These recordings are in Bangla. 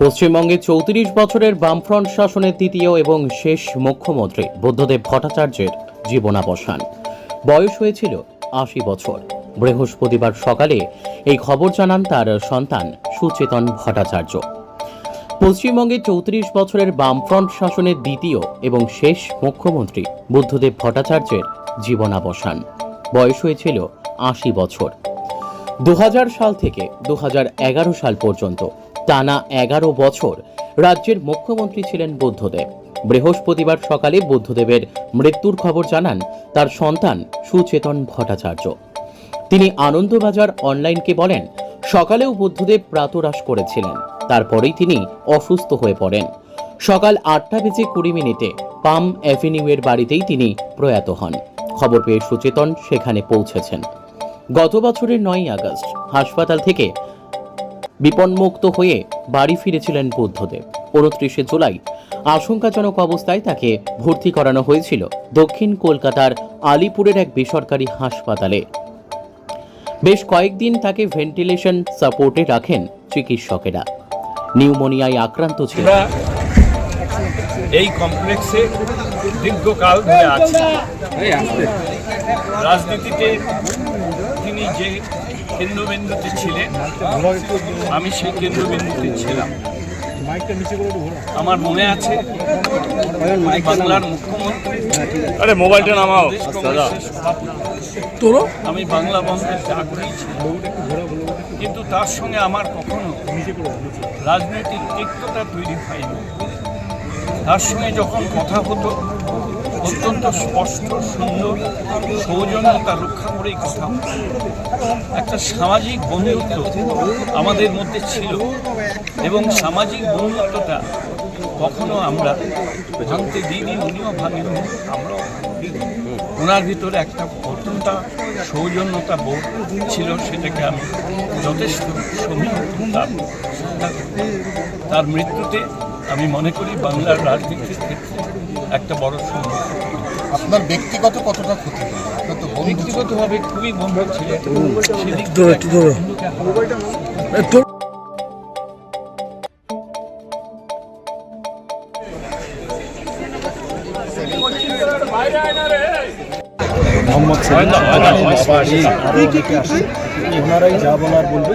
পশ্চিমবঙ্গে চৌত্রিশ বছরের বামফ্রন্ট শাসনের তৃতীয় এবং শেষ মুখ্যমন্ত্রী বুদ্ধদেব ভট্টাচার্যের জীবনাবসান। বয়স হয়েছিল আশি বছর। বৃহস্পতিবার সকালে এই খবর জানান তার সন্তান সুচেতন ভট্টাচার্য। পশ্চিমবঙ্গে চৌত্রিশ বছরের বামফ্রন্ট শাসনের দ্বিতীয় এবং শেষ মুখ্যমন্ত্রী বুদ্ধদেব ভট্টাচার্যের জীবনাবসান। বয়স হয়েছিল আশি বছর। দু হাজার সাল থেকে দু হাজার এগারো সাল পর্যন্ত টানা এগারো বছর রাজ্যের মুখ্যমন্ত্রী ছিলেন বুদ্ধদেব। বৃহস্পতিবার সকালে বুদ্ধদেবের মৃত্যুর খবর জানান তার সন্তান সুচেতন ভট্টাচার্য। তিনি আনন্দবাজার অনলাইনকে বলেন, সকালেও বুদ্ধদেব প্রাতরাশ করেছিলেন, তারপরেই তিনি অসুস্থ হয়ে পড়েন। সকাল আটটা বেজে কুড়ি মিনিটে পাম অ্যাভিনিউয়ের বাড়িতেই তিনি প্রয়াত হন। খবর পেয়ে সুচেতন সেখানে পৌঁছেছেন। গত বছরের নয় আগস্ট হাসপাতাল থেকে বিপন্মুক্ত হয়ে বাড়ি ফিরেছিলেন বুদ্ধদেব। উনত্রিশে জুলাই আশঙ্কাজনক অবস্থায় তাকে ভর্তি করানো হয়েছিল দক্ষিণ কলকাতার আলিপুরের এক বেসরকারি হাসপাতালে। বেশ কয়েকদিন তাকে ভেন্টিলেশন সাপোর্টে রাখেন চিকিৎসকেরা। নিউমোনিয়ায় আক্রান্ত ছিল এই কমপ্লেক্সে দীর্ঘকাল ধরে আছি। রাজনীতিতে তিনি যে কেন্দ্রবিন্দুতে ছিলেন আমি সেই কেন্দ্রবিন্দুতে ছিলাম। আমার মনে আছে বাংলার মুখ্যমন্ত্রী আরে মোবাইলটা নামাও। কংগ্রেসের আমি বাংলা বন্ধের চাকরি কিন্তু তার সঙ্গে আমার কখনো রাজনৈতিক তিক্ততা তৈরি হয়নি। তার সঙ্গে যখন কথা হতো অত্যন্ত স্পষ্ট, সুন্দর, সৌজন্যতা করেই কথা। একটা সামাজিক বন্ধুত্ব আমাদের মধ্যে ছিল এবং সামাজিক বন্ধুত্বটা কখনো আমরা ভাঙতে দিইনি, উনিও ভাঙেন আমরাও ওনার ভিতরে একটা অত্যন্ত সৌজন্যতা বোধ ছিল, সেটাকে আমি যথেষ্ট সমীহ তার মৃত্যুতে আমি মনে করি বাংলার রাজনীতির ক্ষেত্রে একটা বড় সমস্যা আপনার ব্যক্তিগত কতটা ক্ষতি। ব্যক্তিগতভাবে খুবই বন্ধু ছিলেন মোহাম্মদ ওনারাই যা বলার বলবে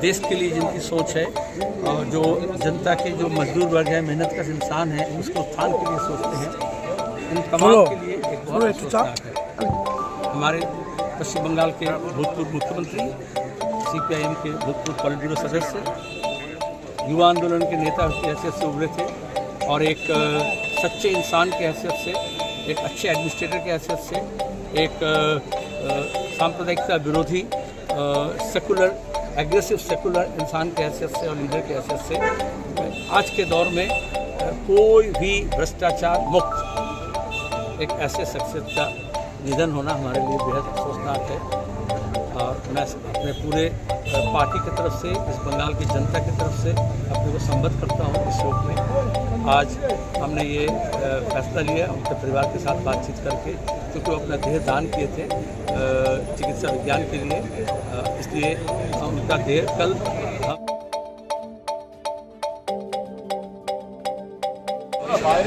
देश के लिए जिनकी सोच है और जो जनता के जो मजदूर वर्ग है मेहनत का इंसान है उसको उत्थान के लिए सोचते हैं। इन तमाम के लिए एक बहुत है। हमारे पश्चिम बंगाल के भूतपूर्व मुख्यमंत्री सीपीआईएम के भूतपूर्व पॉलिटिकल सदस्य युवा आंदोलन के नेता की हैसियत से उभरे थे और एक सच्चे इंसान के हैसियत से एक अच्छे एडमिनिस्ट्रेटर के हैसियत से एक सांप्रदायिकता विरोधी सेकुलर एग्रेसिव सेकुलर इंसान के हैसियत से और लीडर के हैसियत से, आज के दौर में कोई भी भ्रष्टाचार मुक्त, एक ऐसे शख्सियत का निधन होना हमारे लिए बेहद अफसोसनाक है। और मैं अपने पूरे पार्टी की तरफ़ से, इस बंगाल की जनता की तरफ़ से अपने को संबद्ध करता हूँ इस शोक में। आज हमने ये फैसला लिया उनके परिवार के साथ बातचीत करके क्योंकि वो अपना देह दान किए थे चिकित्सा विज्ञान के लिए इसलिए उनका देह कल बाहर